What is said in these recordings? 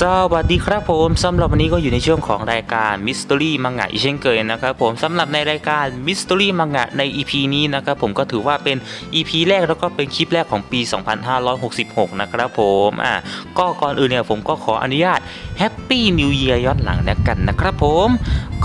สวัสดีครับผมสำหรับวันนี้ก็อยู่ในช่วงของรายการ Mystery มังงะอีเช่นเคยนะครับผมสำหรับในรายการ Mystery มังงะใน EP นี้นะครับผมก็ถือว่าเป็น EP แรกแล้วก็เป็นคลิปแรกของปี 2566 นะครับผมอะก็ก่อนอื่นเนี่ยผมก็ขออนุญาต Happy New Year ย้อนหลังแล้วกันนะครับผม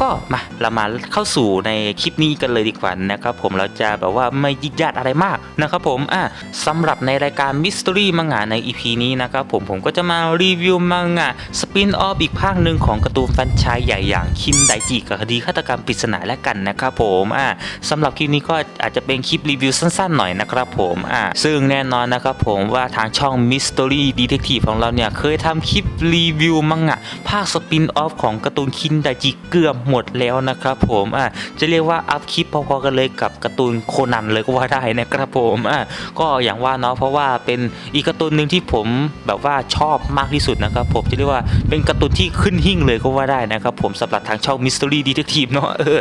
ก็มาเรามาเข้าสู่ในคลิปนี้กันเลยดีกว่านะครับผมเราจะแบบว่าไม่ยิดยาดอะไรมากนะครับผมอะสำหรับในรายการ Mystery มังงะใน EP นี้นะครับผมผมก็จะมารีวิวมังงะสปินออฟอีกภาคหนึ่งของการ์ตูนแฟนชายใหญ่อย่างคินไดจิกับคดีฆาตกรรมปริศนาและกันนะครับผมอะสำหรับคลิปนี้ก็อาจจะเป็นคลิปรีวิวสั้นๆหน่อยนะครับผมอะซึ่งแน่นอนนะครับผมว่าทางช่อง Mystery Detective ของเราเนี่ยเคยทำคลิปรีวิวมังงะภาคสปินออฟของการ์ตูนคินไดจิเกือบหมดแล้วนะครับผมอะจะเรียกว่าอัพคลิปพอๆกันเลยกับการ์ตูนโคนันเลยก็ว่าได้นะครับผมอะก็อย่างว่าเนาะเพราะว่าเป็นอีกการ์ตูนหนึ่งที่ผมแบบว่าชอบมากที่สุดนะครับผมจะเรียกว่าเป็นการ์ตูนที่ขึ้นหิ่งเลยก็ว่าได้นะครับผมสำหรับทางช่อง Mystery Detective เนาะเออ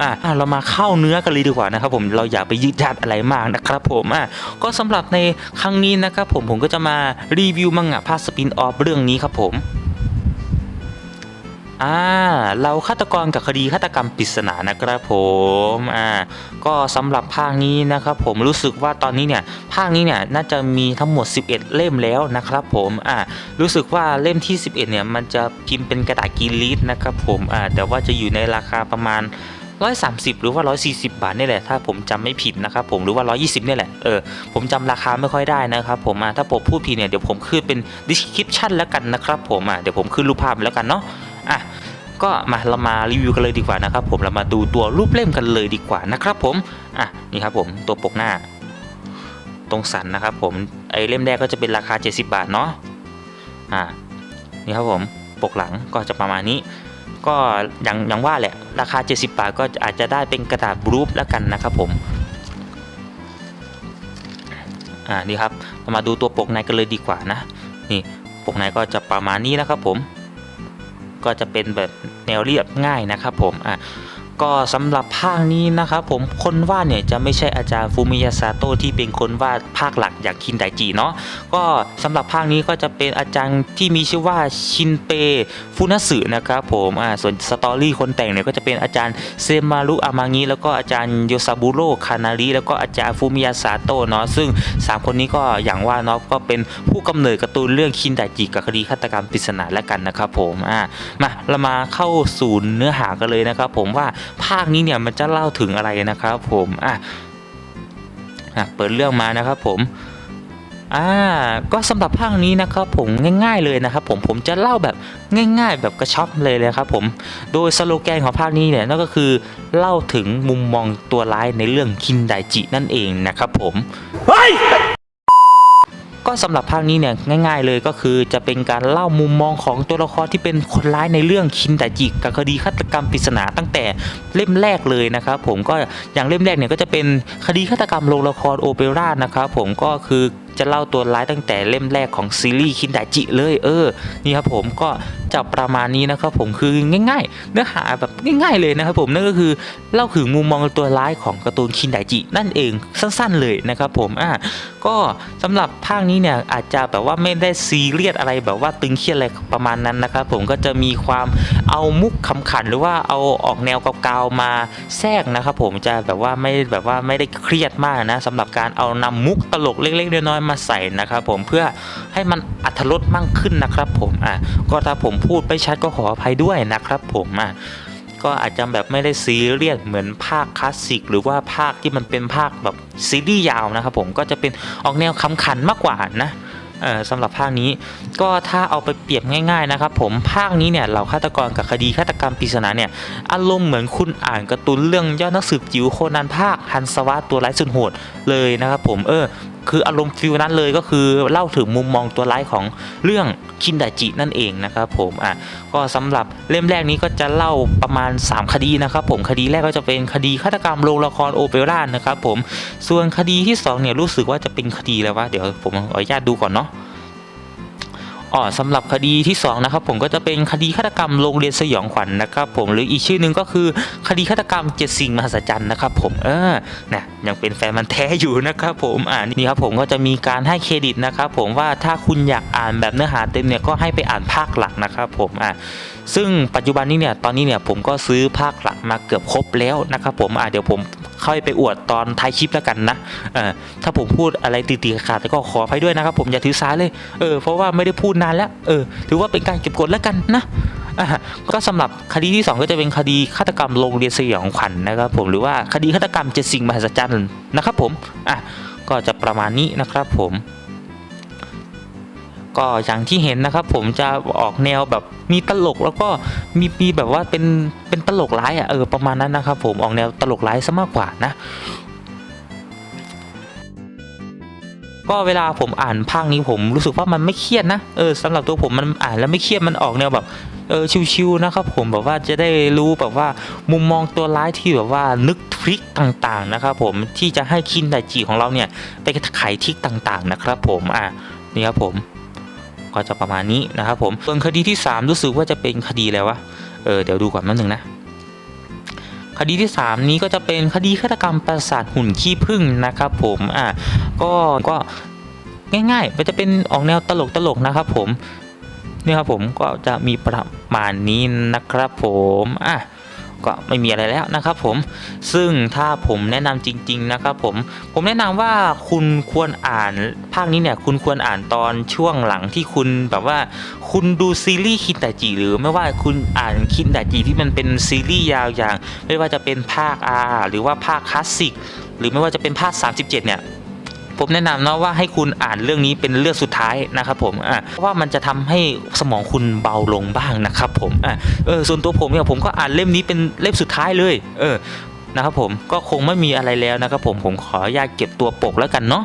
อะอะเรามาเข้าเนื้อกันเลยดีกว่านะครับผมเราอย่าไปยืดยาดอะไรมากนะครับผมอะก็สำหรับในครั้งนี้นะครับผมผมก็จะมารีวิวมังงะภาคสปินออฟเรื่องนี้ครับผม อ่าเราฆาตกรกับคดีฆาตกรรมปริศนานะครับผมอ่าก็สำหรับภาคนี้นะครับผมรู้สึกว่าตอนนี้เนี่ยภาคนี้เนี่ยน่าจะมีทั้งหมด 11 เล่มแล้วนะครับผมอ่ารู้สึกว่าเล่มที่ 11เนี่ยมันจะพิมพ์เป็นกระดาษกีรีดนะครับผมอ่าแต่ว่าจะอยู่ในราคาประมาณ130 หรือว่า 140 บาทนี่แหละ ถ้าผมจำไม่ผิดนะครับผม หรือว่า 120นี่แหละ เออ ผมจำราคาไม่ค่อยได้นะครับผมอ่าถ้าผมพูดผิดเนี่ย เดี๋ยวผมขึ้นเป็น description แล้วกันนะครับผมอ่าเดี๋ยวผมขึ้นรูปภาพแล้วกันเนาะ อะก็มาเรามารีวิวกันเลยดีกว่านะครับผมเรามาดูตัวรูปเล่มกันเลยดีกว่านะครับผมอะนี่ครับผมตัวปกหน้า ตรงสันนะครับผมไอเล่มแรกก็จะเป็นราคา 70 บาทเนาะอะนี่ครับผมปกหลังก็จะประมาณนี้ ก็อย่างอย่างว่าแหละราคา 70 บาทก็อาจจะได้เป็นกระดาษบลูปแล้วกันนะครับผมอ่านี่ครับเรามาดูตัวปกในกันเลยดีกว่านะนี่ปกในก็จะประมาณนี้นะครับผม ก็จะเป็นแบบแนวเรียบง่ายนะครับผมอะ ก็สำหรับภาคนี้นะครับผมคนวาดเนี่ยจะไม่ใช่อาจารย์ฟูมิยาซาโตะที่เป็นคนวาดภาคหลักอย่างคินไดจิเนาะก็สำหรับภาคนี้ก็จะเป็นอาจารย์ที่มีชื่อว่าชินเปฟุนัสึนะครับผมอ่าส่วนสตอรี่คนแต่งเนี่ยก็จะเป็นอาจารย์เซมารุอามางิแล้วก็อาจารย์โยซาบุโรคานาริแล้วก็อาจารย์ฟูมิยาซาโตะเนาะซึ่ง 3 คนนี้ก็อย่างว่าเนาะก็เป็นผู้กำเนิดการ์ตูนเรื่องคินไดจิกับคดีฆาตกรรมปริศนาและกันนะครับผมอ่ามาเรามาเข้าสู่เนื้อหากันเลยนะครับผมว่าภาคนี้เนี่ยมันจะเล่าถึงอะไรนะครับผมอะอะเปิดเรื่องมานะครับผมอ่าก็สำหรับภาคนี้นะครับผมง่ายๆเลยนะครับผมผมจะเล่าแบบง่าย ๆ แบบกระชับเลยเลยครับผมโดยสโลแกนของภาคนี้เนี่ยนั่นก็คือเล่าถึงมุมมองตัวร้ายในเรื่องคินไดจินั่นเองนะครับผม ก็สำหรับภาคนี้เนี่ยง่าย ๆ เลยก็คือจะเป็นการเล่ามุมมองของตัวละครที่เป็นคนร้ายในเรื่องคินแต่จิกับคดีฆาตกรรมปริศนาตั้งแต่เล่มแรกเลยนะครับผมก็อย่างเล่มแรกเนี่ยก็จะเป็นคดีฆาตกรรมโรงละครโอเปร่านะครับผมก็คือ จะเล่าตัวร้ายตั้งแต่เล่มแรกของซีรีส์คินไดจิเลยเออนี่ครับผมก็จะประมาณนี้นะครับผมคือง่าย ๆ เนื้อหาแบบง่าย ๆเลยนะครับผมนั่นก็คือเล่าถึงมุมมองตัวร้ายของการ์ตูนคินไดจินั่นเองสั้นๆเลยนะครับผมอะก็สำหรับภาคนี้เนี่ยอาจจะแบบว่าไม่ได้ซีเรียสอะไรแบบว่าตึงเครียดอะไรประมาณนั้นนะครับผมก็จะมีความเอามุกคำขันหรือว่าเอาออกแนวเกาๆมาแทรกนะครับผมจะแบบว่าไม่แบบว่าไม่ได้เครียดมากนะสำหรับการเอานำมุกตลกเล็กๆน้อยๆมาใส่นะครับผมเพื่อให้มันอัธรสมากขึ้นนะครับผมอะก็ถ้าผมพูดไม่ชัดก็ขออภัยด้วยนะครับผมอะก็อาจจะแบบไม่ได้ซีเรียสเหมือนภาคคลาสสิก หรือว่าภาคที่มันเป็นภาคแบบซีรีส์ยาวนะครับผมก็จะเป็นออกแนวคำขันมากกว่านะ สำหรับภาคนี้ ก็ถ้าเอาไปเปรียบง่ายๆนะครับผมภาคนี้เนี่ยเหล่าฆาตกรกับคดีฆาตกรรมปริศนาเนี่ยอารมณ์เหมือนคุณอ่านการ์ตูนเรื่องยอดนักสืบจิ๋วโคนันภาคฮันสวะตัวไร้สุดโหดเลยนะครับผมเออ คืออารมณ์ฟิลนั้นเลยก็คือเล่าถึงมุมมองตัวร้ายของเรื่องคินดาจินั่นเองนะครับผมอะก็สำหรับเล่มแรกนี้ก็จะเล่าประมาณ 3 คดีนะครับผมคดีแรกก็จะเป็นคดีฆาตกรรมโรงละครโอเปร่านะครับผมส่วนคดีที่2เนี่ยรู้สึกว่าจะเป็นคดีแล้วว่าเดี๋ยวผมขออนุญาตดูก่อนเนาะ อ๋อสำหรับคดีที่2นะครับผมก็จะเป็นคดีฆาตกรรมโรงเรียนสยองขวัญนะครับผมหรืออีกชื่อหนึ่งก็คือคดีฆาตกรรมเจ็ดสิ่งมหัศจรรย์นะครับผมเออนะยังเป็นแฟนมันแท้อยู่นะครับผมอ่านี่ครับผมก็จะมีการให้เครดิตนะครับผมว่าถ้าคุณอยากอ่านแบบเนื้อหาเต็มเนี่ยก็ให้ไปอ่านภาคหลักนะครับผมอ่าซึ่งปัจจุบันนี้เนี่ยตอนนี้เนี่ยผมก็ซื้อภาคหลักมาเกือบครบแล้วนะครับผมอ่าเดี๋ยวผม ค่อยไปอวดตอนท้ายคลิปแล้วกันนะเออถ้าผมพูดอะไรตีๆขาดก็ขออภัยด้วยนะครับ ผมอย่าถือสาเลยเออเพราะว่าไม่ได้พูดนานแล้วเออถือว่าเป็นการเก็บกดแล้วกันนะอะก็สำหรับคดีที่ 2 ก็จะเป็นคดีฆาตกรรมโรงเรียนสยองขวัญนะครับ ผมหรือว่าคดีฆาตกรรมเจ็ดสิ่งมหัศจรรย์นะครับ ผมอะก็จะประมาณนี้นะครับ ผม ก็อย่างที่เห็นนะครับ ผมจะออกแนวแบบมีตลกแล้วก็มีมีแบบว่าเป็นเป็นตลกร้ายอะเออประมาณนั้นนะครับ ผมออกแนวตลกร้ายซะมากกว่านะก็เวลาผมอ่านภาคนี้ผมรู้สึกว่ามันไม่เครียดนะเออสำหรับตัวผมมันอ่านแล้วไม่เครียดมันออกแนวแบบเออชิวๆนะครับผมแบบว่าจะได้รู้แบบว่ามุมมองตัวร้ายที่แบบว่านึกทริคต่างๆนะครับผมที่จะให้คินไดจิของเราเนี่ยไปไขทริคต่างๆนะครับผมอะนี่ครับผม ก็จะประมาณนี้นะครับผมส่วนคดีที่ 3 รู้สึกว่าจะเป็นคดีอะไรวะเออเดี๋ยวดูก่อนแป๊บนึงนะคดีที่ 3 นี้ก็จะเป็นคดีฆาตกรรมประสาทหุ่นขี้ผึ้งนะครับผมอะก็ก็ง่ายๆมันจะเป็นออกแนวตลกตลกนะครับผมนี่ครับผมก็จะมีประมาณนี้นะครับผมอะ ก็ไม่มีอะไรแล้วนะครับผมซึ่งถ้าผมแนะนำจริง ๆ นะครับผมผมแนะนำว่าคุณควรอ่านภาคนี้เนี่ยคุณควรอ่านตอนช่วงหลังที่คุณแบบว่า คุณดูซีรีส์คินไดจิหรือไม่ว่าคุณอ่านคินไดจิที่มันเป็นซีรีส์ยาวอย่าง ไม่ว่าจะเป็นภาค R หรือว่าภาคคลาสสิกหรือไม่ว่าจะเป็นภาค 37 เนี่ย ผมแนะนำนะว่าให้คุณอ่านเรื่องนี้เป็นเรื่องสุดท้ายนะครับผมอะเพราะว่ามันจะทำให้สมองคุณเบาลงบ้างนะครับผมอะเออส่วนตัวผมเนี่ยผมก็อ่านเล่มนี้เป็นเล่มสุดท้ายเลย เออนะครับผมก็คงไม่มีอะไรแล้วนะครับผมผมขออนุญาตเก็บตัวปกแล้วกันเนาะ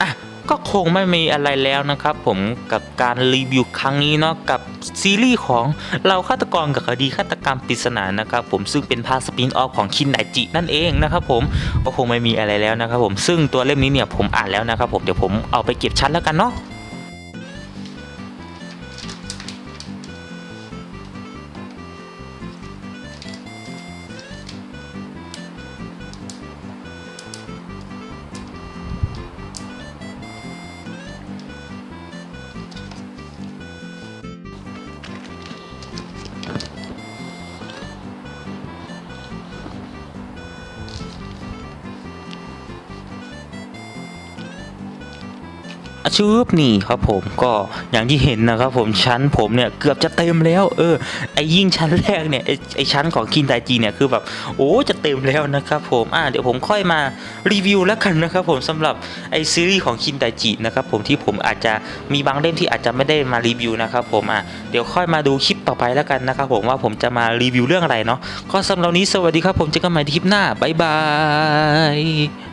อะ ก็คงไม่มีอะไรแล้วนะครับ ผมกับการรีวิวครั้งนี้เนาะกับซีรีส์ของเราฆาตกรกับคดีฆาตกรรมปริศนานะครับผมซึ่งเป็นภาคสปินออฟของคินไดจินั่นเองนะครับผมก็คงไม่มีอะไรแล้วนะครับผมซึ่งตัวเล่มนี้เนี่ยผมอ่านแล้วนะครับผมเดี๋ยวผมเอาไปเก็บชั้นแล้วกันเนาะ ชืบนี่ครับผมก็อย่างที่เห็นนะครับผมชั้นผมเนี่ยเกือบจะเต็มแล้ว เออไอยิ่งชั้นแรกเนี่ยไอไอชั้นของคินไดจีเนี่ยคือแบบโอ้จะเต็มแล้วนะครับผมอ่าเดี๋ยวผมค่อยมารีวิวแล้วกันนะครับผมสำหรับไอซีรีส์ของคินไดจีนะครับผมที่ผมอาจจะมีบางเล่มที่อาจจะไม่ได้มารีวิวนะครับผมอะเดี๋ยวค่อยมาดูคลิปต่อไปแล้วกันนะครับผมว่าผมจะมารีวิวเรื่องอะไรเนาะก็สำหรับนี้สวัสดีครับผมเจอกันใหม่ที่คลิปหน้าบ๊ายบาย